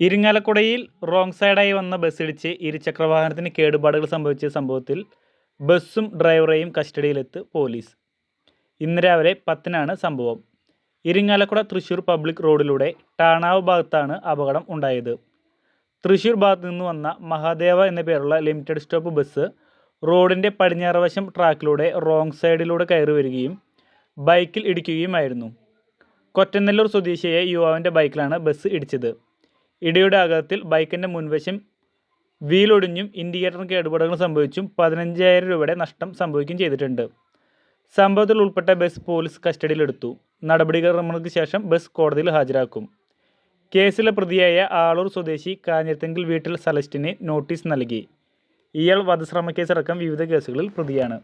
ഇരിങ്ങാലക്കുടയിൽ wrong സൈഡായി വന്ന ബസ്സിടിച്ച് ഇരുചക്രവാഹനത്തിന് കേടുപാടുകൾ സംഭവിച്ച സംഭവത്തിൽ ബസ്സും ഡ്രൈവറെയും കസ്റ്റഡിയിലെത്ത് പോലീസ് ഇന്ന് രാവിലെ പത്തിനാണ് സംഭവം. ഇരിങ്ങാലക്കുട തൃശൂർ പബ്ലിക് റോഡിലൂടെ ടാണാവ് ഭാഗത്താണ് അപകടം ഉണ്ടായത്. തൃശൂർ ഭാഗത്ത് നിന്ന് വന്ന മഹാദേവ എന്ന പേരുള്ള ലിമിറ്റഡ് സ്റ്റോപ്പ് ബസ് റോഡിന്റെ പടിഞ്ഞാറ് വശം ട്രാക്കിലൂടെ റോങ് സൈഡിലൂടെ കയറി വരികയും ബൈക്കിൽ ഇടിക്കുകയുമായിരുന്നു. കൊറ്റനെല്ലൂർ സ്വദേശിയായ യുവാവിന്റെ ബൈക്കിലാണ് ബസ് ഇടിച്ചത്. ഇടിയുടെ ആഘാതത്തിൽ ബൈക്കിന്റെ മുൻവശം വീലൊടിഞ്ഞും ഇൻഡിക്കേറ്റർ കേടുപാടുകൾ സംഭവിച്ചും പതിനഞ്ചായിരം രൂപയുടെ നഷ്ടം സംഭവിക്കുകയും ചെയ്തിട്ടുണ്ട്. സംഭവത്തിൽ ഉൾപ്പെട്ട ബസ് പോലീസ് കസ്റ്റഡിയിലെടുത്തു. നടപടിക്രമങ്ങൾക്ക് ശേഷം ബസ് കോടതിയിൽ ഹാജരാക്കും. കേസിലെ പ്രതിയായ ആളൂർ സ്വദേശി കാഞ്ഞിരത്തെങ്കിൽ വീട്ടിൽ സലസ്റ്റിന് നോട്ടീസ് നൽകി. ഇയാൾ വധശ്രമ കേസടക്കം വിവിധ കേസുകളിൽ പ്രതിയാണ്.